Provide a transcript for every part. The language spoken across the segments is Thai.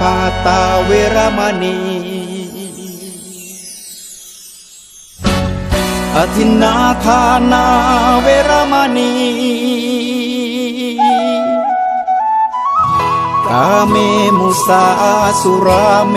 ปาตาเวรมณี อธินาทานาเวรมณี กาเมมุสาสุราเม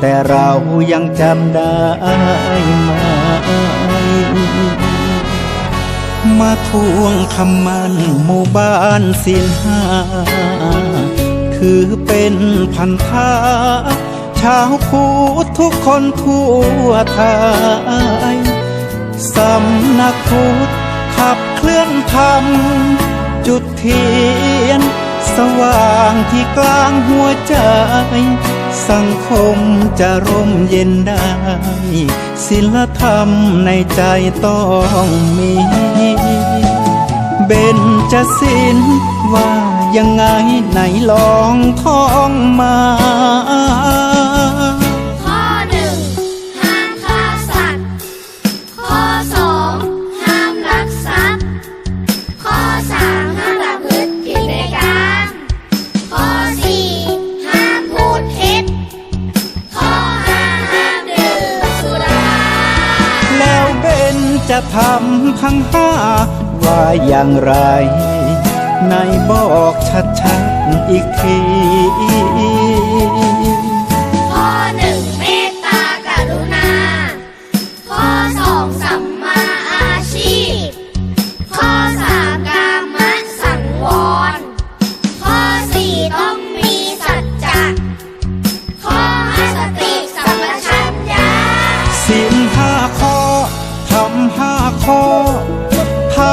แต่เรายังจำได้ไหมมาทวงคำมันหมู่บ้านสินห้า ถือเป็นพันธาชาวพูดทุกคนทั่วไทยสำนักพุทธขับเคลื่อนธรรม จุดเทียน สว่างที่กลางหัวใจ สังคมจะร่มเย็นได้ ศิลธรรมในใจต้องมี เบนจะสินว่ายังไงไหนลองท่องมา จะทำพังห้าว่าอย่างไรในบอกชัดๆอีกที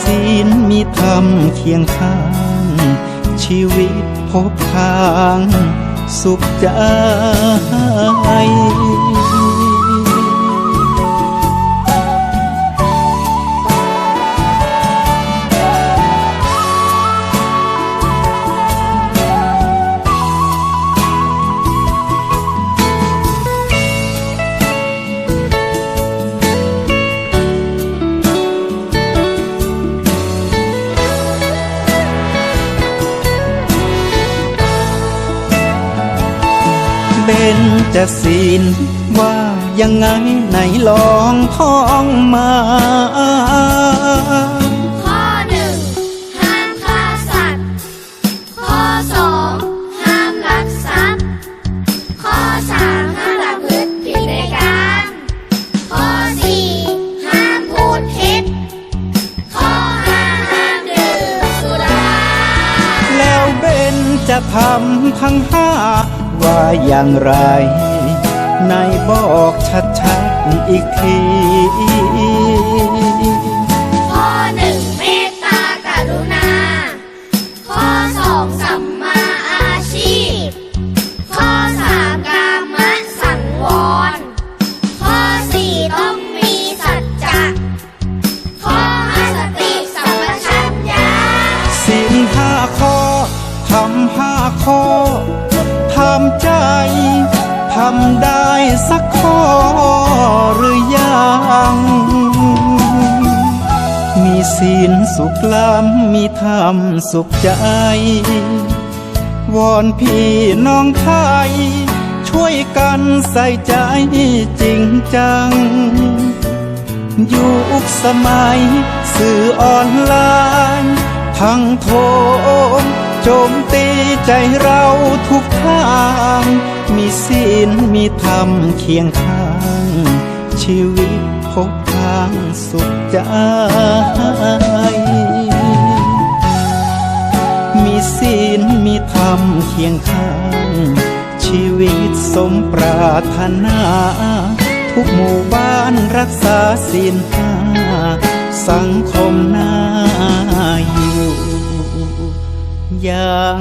ศีลมีธรรมเคียงข้าง ชีวิตพบทางสุขใจ เบนจะศีลว่ายังไงไหนลองท่องมาข้อหนึ่งห้ามฆ่าสัตว์ข้อสองห้ามลักทรัพย์ข้อสามห้ามประพฤติผิดในกามข้อสี่ห้ามพูดเท็จข้อห้าห้ามดื่มสุราแล้วเบนจะทำทั้งห้า ว่าอย่างไรในบอกชัดๆอีกทีข้อหนึ่งเมตตากรุณา ข้อสองสัมมาอาชีพ ข้อสามกามะสังวร ข้อสี่ต้องมีสัจจะ ข้อห้าสติสัมปชัญญะสินห้าข้อทำห้าข้อ ทำใจทำได้สักข้อหรือยัง มีศีลสุขล้ำมีธรรมสุขใจ วอนพี่น้องไทย ช่วยกันใส่ใจจริงจัง ยุคสมัย สื่อออนไลน์ ทั้งโทม โจมตีใจเราทุกทาง มีศีลมีธรรมเคียงข้าง ชีวิตพบทางสุขใจ มีศีลมีธรรมเคียงข้าง ชีวิตสมปรารถนา ทุกหมู่บ้านรักษาศีลห้าสังคมน่า gian